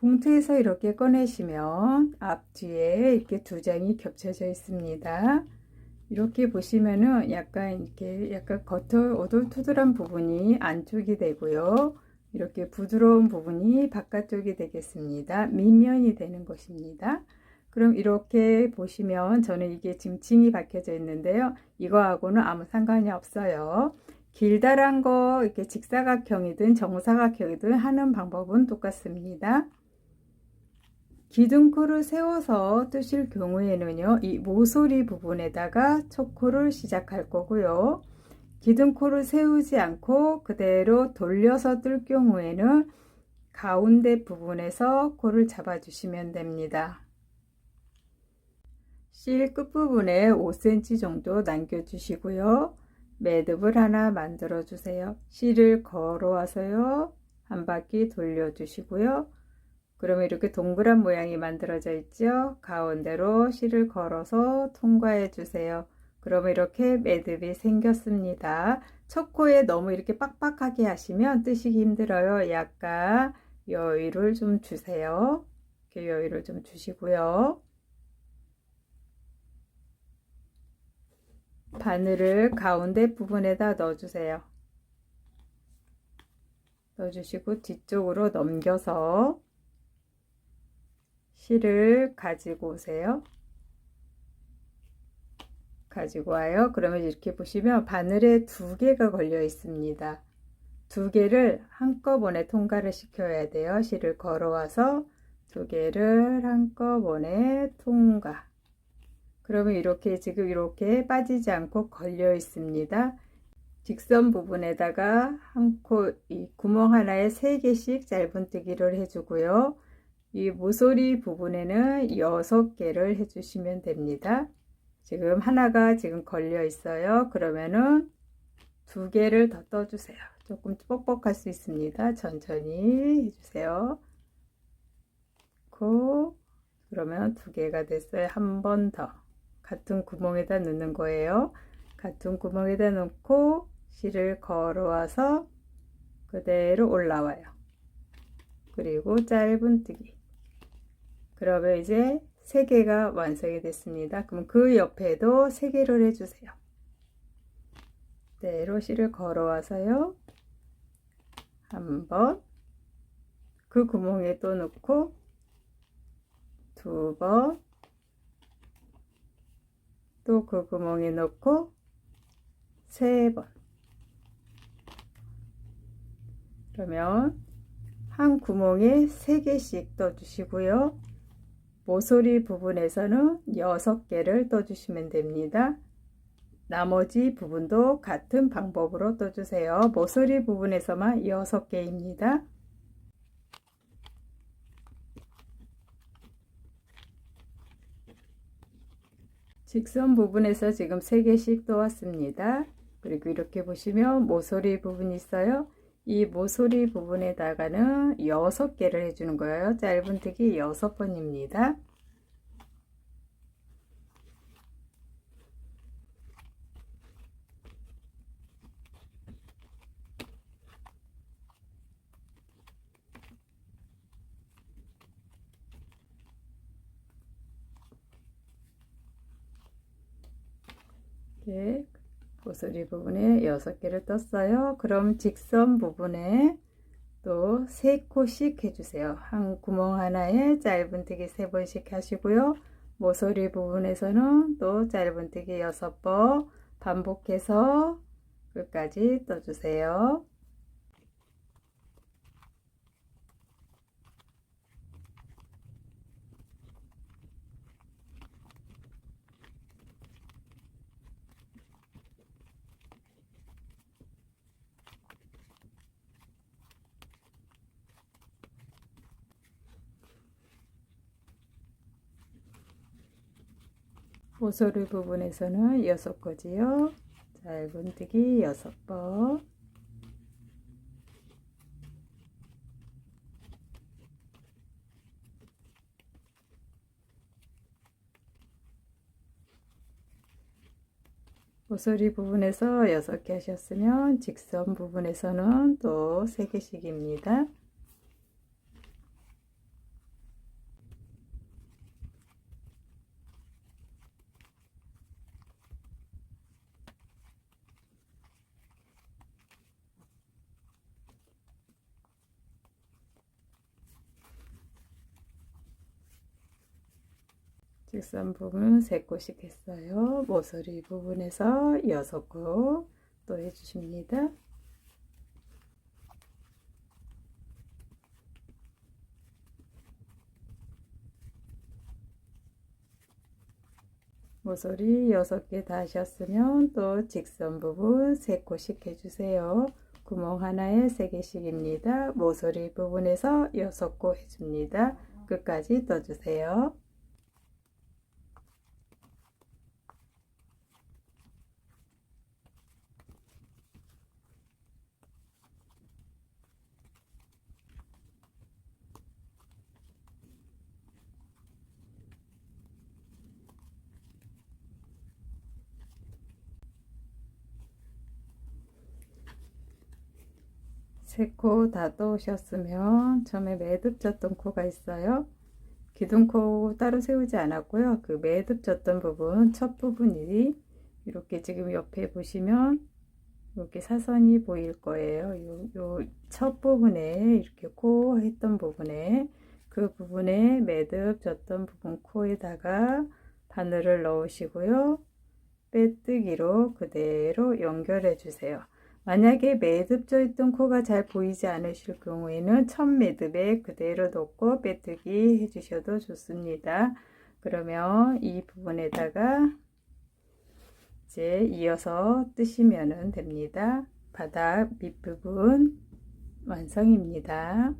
봉투에서 이렇게 꺼내시면 앞뒤에 이렇게 두 장이 겹쳐져 있습니다. 이렇게 보시면은 약간 이렇게 약간 겉을 오돌토돌한 부분이 안쪽이 되고요. 이렇게 부드러운 부분이 바깥쪽이 되겠습니다. 밑면이 되는 것입니다. 그럼 이렇게 보시면 저는 이게 지금 징이 박혀져 있는데요. 이거하고는 아무 상관이 없어요. 길다란 거 이렇게 직사각형이든 정사각형이든 하는 방법은 똑같습니다. 기둥코를 세워서 뜨실 경우에는요, 이 모서리 부분에다가 첫 코를 시작할 거고요. 기둥코를 세우지 않고 그대로 돌려서 뜰 경우에는 가운데 부분에서 코를 잡아주시면 됩니다. 실 끝부분에 5cm 정도 남겨주시고요. 매듭을 하나 만들어 주세요. 실을 걸어와서요. 한 바퀴 돌려주시고요. 그러면 이렇게 동그란 모양이 만들어져 있죠. 가운데로 실을 걸어서 통과해 주세요. 그러면 이렇게 매듭이 생겼습니다. 첫 코에 너무 이렇게 빡빡하게 하시면 뜨시기 힘들어요. 약간 여유를 좀 주세요. 이렇게 여유를 좀 주시고요. 바늘을 가운데 부분에다 넣어주세요. 넣어주시고 뒤쪽으로 넘겨서 실을 가지고 오세요. 가지고 와요. 그러면 이렇게 보시면 바늘에 두 개가 걸려 있습니다. 두 개를 한꺼번에 통과를 시켜야 돼요. 실을 걸어와서 두 개를 한꺼번에 통과. 그러면 이렇게 지금 이렇게 빠지지 않고 걸려 있습니다. 직선 부분에다가 한 코, 이 구멍 하나에 세 개씩 짧은뜨기를 해주고요. 이 모서리 부분에는 6개를 해주시면 됩니다. 지금 하나가 지금 걸려 있어요. 그러면은 두 개를 더 떠주세요. 조금 뻑뻑할 수 있습니다. 천천히 해주세요. 고 그러면 두 개가 됐어요. 한 번 더. 같은 구멍에다 넣는 거예요. 같은 구멍에다 넣고 실을 걸어와서 그대로 올라와요. 그리고 짧은 뜨기. 그러면 이제 세 개가 완성이 됐습니다. 그럼 그 옆에도 세 개를 해주세요. 그대로 실을 걸어와서요. 한번 그 구멍에 또 넣고 두 번, 또 그 구멍에 넣고 세 번. 그러면 한 구멍에 세 개씩 떠주시고요. 모서리 부분에서는 6개를 떠주시면 됩니다. 나머지 부분도 같은 방법으로 떠주세요. 모서리 부분에서만 6개입니다. 직선 부분에서 지금 3개씩 떠왔습니다. 그리고 이렇게 보시면 모서리 부분이 있어요. 이 모서리 부분에다가는 6개를 해주는 거예요. 짧은뜨기 6번입니다. 이 모서리 부분에 6개를 떴어요. 그럼 직선 부분에 또 3코씩 해주세요. 한 구멍 하나에 짧은뜨기 3번씩 하시고요. 모서리 부분에서는 또 짧은뜨기 6번 반복해서 끝까지 떠주세요. 모서리 부분에서는 여섯 거지요. 짧은뜨기 여섯 번. 모서리 부분에서 여섯 개 하셨으면 직선 부분에서는 또세 개씩입니다. 직선 부분 세 코씩 했어요. 모서리 부분에서 여섯 코또 해주십니다. 모서리 6개 다 하셨으면 또 직선 부분 3코씩 해주세요. 구멍 하나에 3개씩입니다. 모서리 부분에서 6코 해줍니다. 끝까지 떠주세요. 세 코 다 떠오셨으면 처음에 매듭 졌던 코가 있어요. 기둥코 따로 세우지 않았고요. 그 매듭 졌던 부분, 첫 부분이 이렇게 지금 옆에 보시면 이렇게 사선이 보일 거예요. 요, 요 첫 부분에 이렇게 코 했던 부분에 그 부분에 매듭 졌던 부분 코에다가 바늘을 넣으시고요. 빼뜨기로 그대로 연결해 주세요. 만약에 매듭져 있던 코가 잘 보이지 않으실 경우에는 첫 매듭에 그대로 놓고 빼뜨기 해주셔도 좋습니다. 그러면 이 부분에다가 이제 이어서 뜨시면 됩니다. 바닥 밑부분 완성입니다.